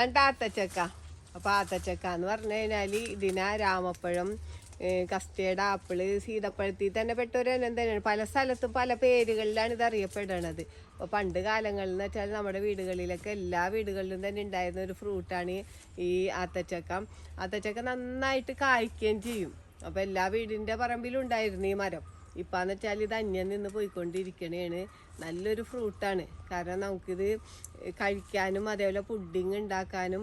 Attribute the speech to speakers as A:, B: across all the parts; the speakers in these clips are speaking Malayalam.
A: ഇതാണ് ആത്തച്ചക്ക അപ്പോൾ ആത്തച്ചക്ക എന്ന് പറഞ്ഞു കഴിഞ്ഞാൽ ഇതിന രാമപ്പഴം കസ്റ്റേർഡ് ആപ്പിൾ സീതപ്പഴത്തിൽ തന്നെ പെട്ടൊരു ഇനം തന്നെയാണ്. പല സ്ഥലത്തും പല പേരുകളിലാണ് ഇത് അറിയപ്പെടണത്. അപ്പോൾ പണ്ട് കാലങ്ങളിൽ എന്ന് വെച്ചാൽ നമ്മുടെ വീടുകളിലൊക്കെ എല്ലാ വീടുകളിലും തന്നെ ഉണ്ടായിരുന്ന ഒരു ഫ്രൂട്ടാണ് ഈ ആത്തച്ചക്ക. ആത്തച്ചക്ക നന്നായിട്ട് കായ്ക്കുകയും ചെയ്യും. അപ്പോൾ എല്ലാ വീടിന്റെ പറമ്പിലും ഉണ്ടായിരുന്നു ഈ മരം. ഇപ്പാന്ന് വെച്ചാൽ ഇത് അന്യം നിന്ന് പോയിക്കൊണ്ടിരിക്കണേണ്. നല്ലൊരു ഫ്രൂട്ടാണ്. കാരണം നമുക്കിത് കഴിക്കാനും അതേപോലെ പുഡിങ് ഉണ്ടാക്കാനും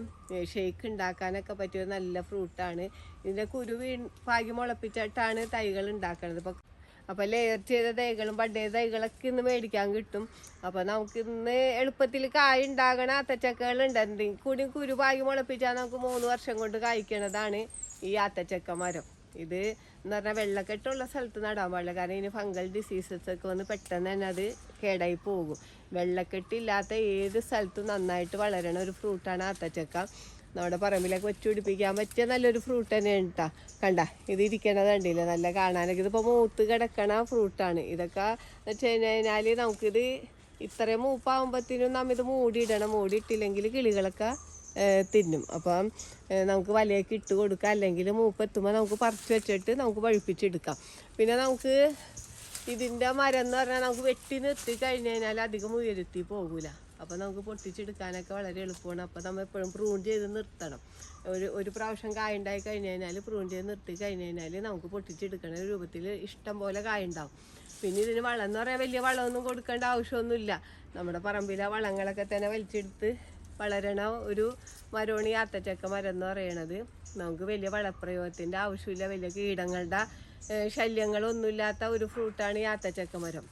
A: ഷേക്ക് ഉണ്ടാക്കാനൊക്കെ പറ്റിയ നല്ല ഫ്രൂട്ടാണ്. ഇതിന്റെ കുരു വീ പാകി മുളപ്പിച്ചിട്ടാണ് തൈകൾ ഉണ്ടാക്കുന്നത് ഇപ്പം അപ്പോൾ ലെയർ ചെയ്ത തൈകളും ബഡേ തൈകളൊക്കെ ഇന്ന് മേടിക്കാൻ കിട്ടും. അപ്പോൾ നമുക്ക് ഇന്ന് എളുപ്പത്തിൽ കായ ഉണ്ടാകണ അത്തച്ചക്കകളുണ്ട് എന്തെങ്കിലും കൂടി കുരു പാകി മുളപ്പിച്ചാൽ നമുക്ക് മൂന്ന് വർഷം കൊണ്ട് കായ്ക്കണതാണ് ഈ അത്തച്ചക്ക മരം. ഇത് എന്ന് പറഞ്ഞാൽ വെള്ളക്കെട്ടുള്ള സ്ഥലത്ത് നടാൻ പാടില്ല. കാരണം ഇതിന് ഫംഗൽ ഡിസീസസ് ഒക്കെ വന്ന് പെട്ടെന്ന് തന്നെ അത് കേടായി പോകും. വെള്ളക്കെട്ടില്ലാത്ത ഏത് സ്ഥലത്തും നന്നായിട്ട് വളരണ ഒരു ഫ്രൂട്ടാണ് ആത്തച്ചക്ക. നമ്മുടെ പറമ്പിലൊക്കെ വെച്ച് പിടിപ്പിക്കാൻ പറ്റിയ നല്ലൊരു ഫ്രൂട്ട് തന്നെയാണ് കേട്ടോ കണ്ട ഇത് ഇരിക്കണത് കണ്ടില്ല? നല്ല കാണാനൊക്കെ ഇതിപ്പോൾ മൂത്ത് കിടക്കണ ഫ്രൂട്ടാണ് ഇതൊക്കെ എന്ന് വെച്ച് കഴിഞ്ഞാൽ നമുക്കിത് ഇത്രയും മൂപ്പാകുമ്പോഴത്തേനും നമ്മ ഇത് മൂടിയിടണം. മൂടിയിട്ടില്ലെങ്കിൽ കിളികളൊക്കെ തിന്നും. അപ്പം നമുക്ക് വലയൊക്കെ ഇട്ട് കൊടുക്കാം. അല്ലെങ്കിൽ മൂപ്പെത്തുമ്പോൾ നമുക്ക് പറിച്ച് വെച്ചിട്ട് നമുക്ക് പഴുപ്പിച്ചെടുക്കാം. പിന്നെ നമുക്ക് ഇതിന്റെ മരം എന്ന് പറഞ്ഞാൽ നമുക്ക് വെട്ടി നിർത്തി കഴിഞ്ഞ് കഴിഞ്ഞാൽ അധികം ഉയരത്തി പോകില്ല അപ്പോൾ നമുക്ക് പൊട്ടിച്ചെടുക്കാനൊക്കെ വളരെ എളുപ്പമാണ്. അപ്പോൾ നമ്മൾ എപ്പോഴും പ്രൂൺ ചെയ്ത് നിർത്തണം. ഒരു ഒരു പ്രാവശ്യം കായുണ്ടായി കഴിഞ്ഞ് കഴിഞ്ഞാൽ പ്രൂൺ ചെയ്ത് നിർത്തി കഴിഞ്ഞ് കഴിഞ്ഞാൽ നമുക്ക് പൊട്ടിച്ചെടുക്കണ രൂപത്തിൽ ഇഷ്ടം പോലെ കായുണ്ടാവും പിന്നെ ഇതിന് വളം എന്ന് പറയാൻ വലിയ വളമൊന്നും കൊടുക്കേണ്ട ആവശ്യമൊന്നുമില്ല. നമ്മുടെ പറമ്പിലെ വളങ്ങളൊക്കെ തന്നെ വലിച്ചെടുത്ത് വളരണ ഒരു മരോണി ആത്തച്ചക്ക മരം എന്ന് പറയണത്. നമുക്ക് വലിയ വളപ്രയോഗത്തിന്റെ ആവശ്യമില്ല. വലിയ കീടങ്ങളുടെ ശല്യങ്ങളൊന്നുമില്ലാത്ത ഒരു ഫ്രൂട്ടാണ് ഈ ആത്തച്ചക്ക മരം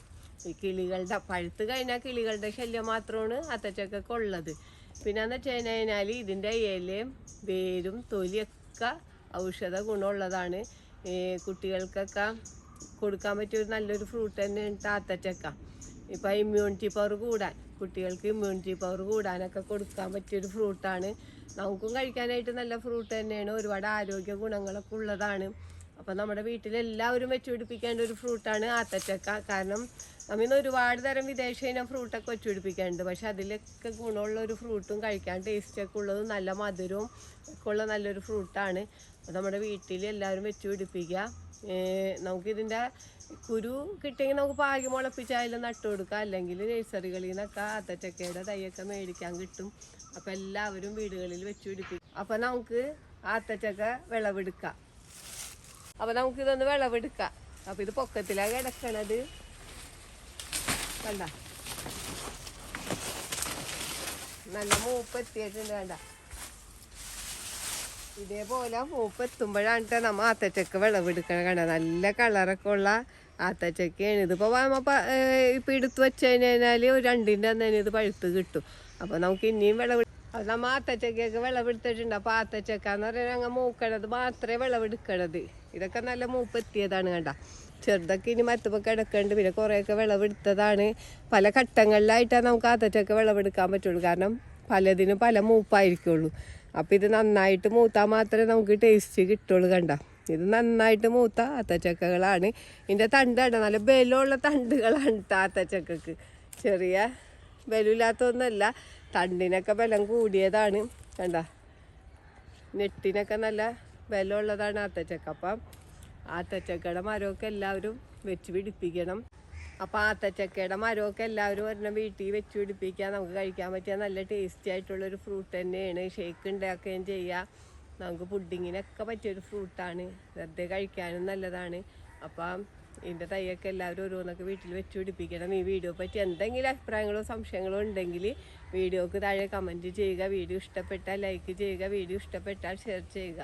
A: ഈ കിളികളുടെ പഴുത്ത് കഴിഞ്ഞാൽ കിളികളുടെ ശല്യം മാത്രമാണ് ആത്തച്ചക്കൊക്കെ ഉള്ളത്. പിന്നെന്ന് വെച്ച് കഴിഞ്ഞാൽ ഇതിന്റെ ഇലയും വേരും തൊലിയൊക്കെ ഔഷധ ഗുണമുള്ളതാണ്. കുട്ടികൾക്കൊക്കെ കൊടുക്കാൻ പറ്റിയ ഒരു നല്ലൊരു ഫ്രൂട്ട് തന്നെയാണ് ആത്തച്ചക്ക. ഇപ്പം ഇമ്മ്യൂണിറ്റി പവർ കൂടാൻ കുട്ടികൾക്ക് ഇമ്മ്യൂണിറ്റി പവർ കൂടാനൊക്കെ കൊടുക്കാൻ പറ്റിയൊരു ഫ്രൂട്ടാണ് നമുക്കും കഴിക്കാനായിട്ട് നല്ല ഫ്രൂട്ട് തന്നെയാണ്. ഒരുപാട് ആരോഗ്യ ഗുണങ്ങളൊക്കെ ഉള്ളതാണ്. അപ്പം നമ്മുടെ വീട്ടിലെല്ലാവരും വെച്ചുപിടിപ്പിക്കേണ്ട ഒരു ഫ്രൂട്ടാണ് ആത്തച്ചക്ക. കാരണം നമ്മിന്ന് ഒരുപാട് തരം വിദേശ ഇനം ഫ്രൂട്ടൊക്കെ വെച്ചുപിടിപ്പിക്കാനുണ്ട് പക്ഷെ അതിലൊക്കെ ഗുണമുള്ള ഒരു ഫ്രൂട്ടും കഴിക്കാൻ ടേസ്റ്റൊക്കെ ഉള്ളതും നല്ല മധുരവും ഒക്കെ ഉള്ള നല്ലൊരു ഫ്രൂട്ടാണ് അപ്പോൾ നമ്മുടെ വീട്ടിൽ എല്ലാവരും വെച്ചുപിടിപ്പിക്കുക. നമുക്കിതിന്റെ കുരു കിട്ടിയെങ്കിൽ നമുക്ക് പാകി മുളപ്പിച്ചായാലും നട്ടു കൊടുക്കാം അല്ലെങ്കിൽ നഴ്സറികളിൽ നിന്നൊക്കെ ആത്തച്ചക്കയുടെ തൈയൊക്കെ മേടിക്കാൻ കിട്ടും. അപ്പം എല്ലാവരും വീടുകളിൽ വെച്ച് പിടിപ്പിക്കും. അപ്പം നമുക്ക് ആത്തച്ചക്ക വിളവെടുക്കാം. അപ്പം നമുക്കിതൊന്ന് വിളവെടുക്കാം. അപ്പം ഇത് പൊക്കത്തിലാണ് കിടക്കണത്. കണ്ട? നല്ല മൂപ്പ് എത്തിയിട്ടുണ്ട് കണ്ട? ഇതേപോലെ മൂപ്പ് എത്തുമ്പോഴാണ് നമ്മ ആത്തച്ചക്ക വിളവെടുക്കണ കണ്ട നല്ല കളറൊക്കെ ഉള്ള ആത്തച്ചക്കയാണ് ഇതിപ്പോൾ ഇപ്പം എടുത്ത് വെച്ച് കഴിഞ്ഞാൽ ഒരു രണ്ടിന്റെ അന്ന് തന്നെ ഇത് പഴുത്ത് കിട്ടും. അപ്പോൾ നമുക്ക് ഇനിയും വിളവ് അത് നമ്മ ആത്തച്ചക്കയൊക്കെ വിളവെടുത്തിട്ടുണ്ട്. അപ്പോൾ ആത്തച്ചക്ക എന്ന് പറഞ്ഞാൽ അങ്ങ് മൂക്കണത് മാത്രമേ വിളവെടുക്കണത്. ഇതൊക്കെ നല്ല മൂപ്പ് എത്തിയതാണ് കണ്ട. ചെറുതൊക്കെ ഇനി മരത്തുമ്പോൾ കിടക്കുന്നുണ്ട് പിന്നെ കുറേയൊക്കെ വിളവെടുത്തതാണ്. പല ഘട്ടങ്ങളിലായിട്ടാണ് നമുക്ക് ആത്തച്ചക്ക വിളവെടുക്കാൻ പറ്റുള്ളൂ. കാരണം പലതിനും പല മൂപ്പായിരിക്കുള്ളൂ. അപ്പോൾ ഇത് നന്നായിട്ട് മൂത്താൽ മാത്രമേ നമുക്ക് ടേസ്റ്റ് കിട്ടുള്ളൂ കണ്ട. ഇത് നന്നായിട്ട് മൂത്ത ആത്തച്ചക്കകളാണ്. ഇതിന്റെ തണ്ട് കണ്ട നല്ല ബലമുള്ള തണ്ടുകളാണ് താത്തച്ചക്കക്ക് ചെറിയ ബലമില്ലാത്തൊന്നല്ല തണ്ടിനൊക്കെ ബലം കൂടിയതാണ് കണ്ട. നെട്ടിനൊക്കെ നല്ല ബലമുള്ളതാണ് ആത്തച്ചക്ക. അപ്പം ആത്തച്ചക്കയുടെ മരമൊക്കെ എല്ലാവരും വെച്ച് പിടിപ്പിക്കണം. അപ്പോൾ ആത്തച്ചക്കയുടെ മരമൊക്കെ എല്ലാവരും ഒരെണ്ണം വീട്ടിൽ വെച്ച് പിടിപ്പിക്കുക. നമുക്ക് കഴിക്കാൻ പറ്റിയ നല്ല ടേസ്റ്റി ആയിട്ടുള്ള ഒരു ഫ്രൂട്ട് തന്നെയാണ് ഷേക്ക് ഉണ്ടാക്കുകയും ചെയ്യാം. നമുക്ക് പുഡിങ്ങിനൊക്കെ പറ്റിയൊരു ഫ്രൂട്ടാണ് വെറുതെ കഴിക്കാനും നല്ലതാണ്. അപ്പം ഇതിന്റെ തൈയൊക്കെ എല്ലാവരും ഓരോന്നൊക്കെ വീട്ടിൽ വെച്ച് പിടിപ്പിക്കണം. ഈ വീഡിയോ പറ്റി എന്തെങ്കിലും അഭിപ്രായങ്ങളോ സംശയങ്ങളോ ഉണ്ടെങ്കിൽ വീഡിയോക്ക് താഴെ കമന്റ് ചെയ്യുക. വീഡിയോ ഇഷ്ടപ്പെട്ടാൽ ലൈക്ക് ചെയ്യുക. വീഡിയോ ഇഷ്ടപ്പെട്ടാൽ ഷെയർ ചെയ്യുക.